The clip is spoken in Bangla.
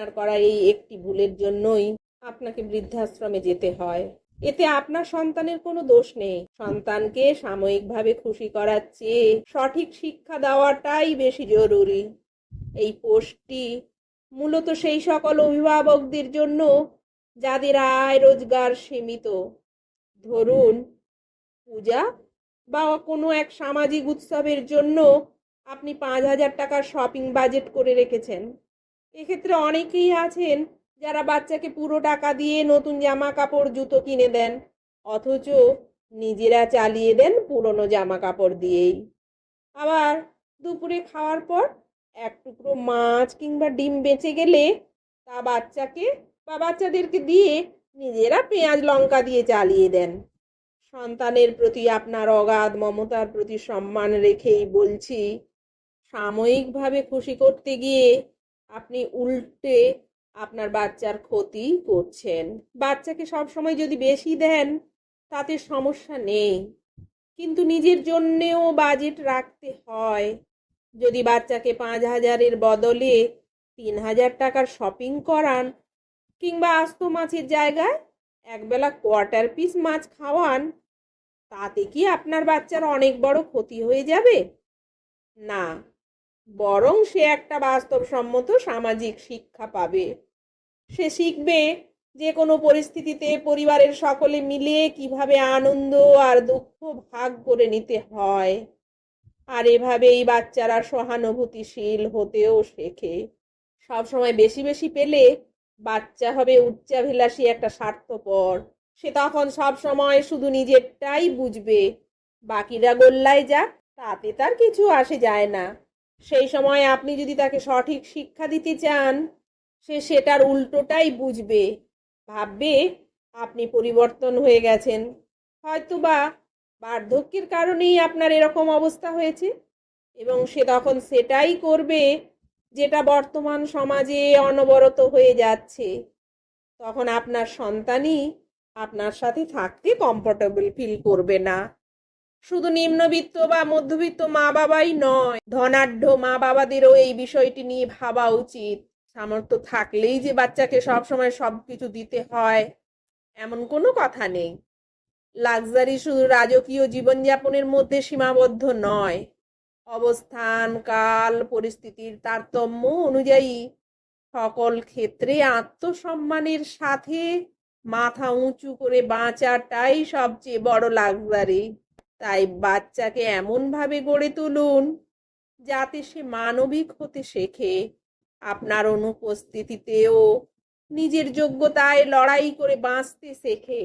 আপনার করা এই একটি ভুলের জন্যই আপনাকে বৃদ্ধাশ্রমে যেতে হয়। এতে আপনার সন্তানের কোনো দোষ নেই। সন্তানকে সাময়িকভাবে খুশি করার চেয়ে সঠিক শিক্ষা দেওয়াটাই বেশি জরুরি। এই পোস্টটি মূলত সেই সকল অভিভাবকদের জন্য যাদের আয় রোজগার সীমিত। ধরুন, পূজা বা কোনো এক সামাজিক উৎসবের জন্য আপনি পাঁচ হাজার টাকার শপিং বাজেট করে রেখেছেন। এক্ষেত্রে অনেকেই আছেন যারা বাচ্চাকে পুরো টাকা দিয়ে নতুন জামা কাপড় জুতো কিনে দেন। অথচ নিজেরা চালিয়ে দেন পুরনো জামা কাপড় দিয়েই। আবার দুপুরে খাওয়ার পর এক টুকরো মাছ কিংবা ডিম বেঁচে গেলে তা বাচ্চাকে বা বাচ্চাদেরকে দিয়ে নিজেরা পেঁয়াজ, লঙ্কা দিয়ে চালিয়ে দেন। সন্তানের প্রতি আপনার অগাধ মমতার প্রতি সম্মান রেখেই বলছি, সাময়িকভাবে খুশি করতে গিয়ে আপনি উল্টে আপনার বাচ্চার ক্ষতি করছেন। বাচ্চাকে সব সময় যদি বেশি দেন, তাতে সমস্যা নেই। কিন্তু নিজের জন্যেও বাজেট রাখতে হয়। যদি বাচ্চাকে পাঁচ হাজারের বদলে তিন হাজার টাকার শপিং করান কিংবা আস্ত মাছের জায়গায় একবেলা কোয়ার্টার পিস মাছ খাওয়ান, তাতে কি আপনার বাচ্চার অনেক বড় ক্ষতি হয়ে যাবে? না। বরং সে একটা বাস্তবসম্মত সামাজিক শিক্ষা পাবে। সে শিখবে যে কোনো পরিস্থিতিতে পরিবারের সকলে মিলে কীভাবে আনন্দ আর দুঃখ ভাগ করে নিতে হয়। আর এভাবেই বাচ্চারা সহানুভূতিশীল হতেও শেখে। সবসময় বেশি বেশি পেলে বাচ্চা হবে উচ্চাভিলাষী একটা স্বার্থপর। সে তখন সব সময় শুধু নিজেরটাই বুঝবে। বাকিরা গোল্লায় যাক, তাতে তার কিছু আসে যায় না। সেই সময় আপনি যদি তাকে সঠিক শিক্ষা দিতে চান, সে সেটার উল্টোটাই বুঝবে। ভাববে আপনি পরিবর্তন হয়ে গেছেন। হয়তোবা বার্ধক্যের কারণেই আপনার এরকম অবস্থা হয়েছে এবং সে তখন সেটাই করবে যেটা বর্তমান সমাজে অনবরত হয়ে যাচ্ছে। তখন আপনার সন্তানই আপনার সাথে থাকতে কমফোর্টেবল ফিল করবে না। শুধু নিম্নবিত্ত বা মধ্যবিত্ত মা বাবাই নয়, ধনাঢ্য মা বাবাদেরও এই বিষয়টি নিয়ে ভাবা উচিত। সামর্থ্য থাকলেই যে বাচ্চাকে সবসময় সব কিছু দিতে হয়, এমন কোনো কথা নেই। লাক্সারি শুধু রাজকীয় জীবনযাপনের মধ্যে সীমাবদ্ধ নয়, অবস্থান, কাল, পরিস্থিতির তারতম্য অনুযায়ী সকল ক্ষেত্রে আত্মসম্মানের সাথে মাথা উঁচু করে বাঁচাটাই সবচেয়ে বড় লাক্সারি। তাই বাচ্চাকে এমনভাবে গড়ে তুলুন যাতে সে মানবিক হতে শেখে। আপনার অনুপস্থিতিতেও নিজের যোগ্যতায় লড়াই করে বাঁচতে শেখে।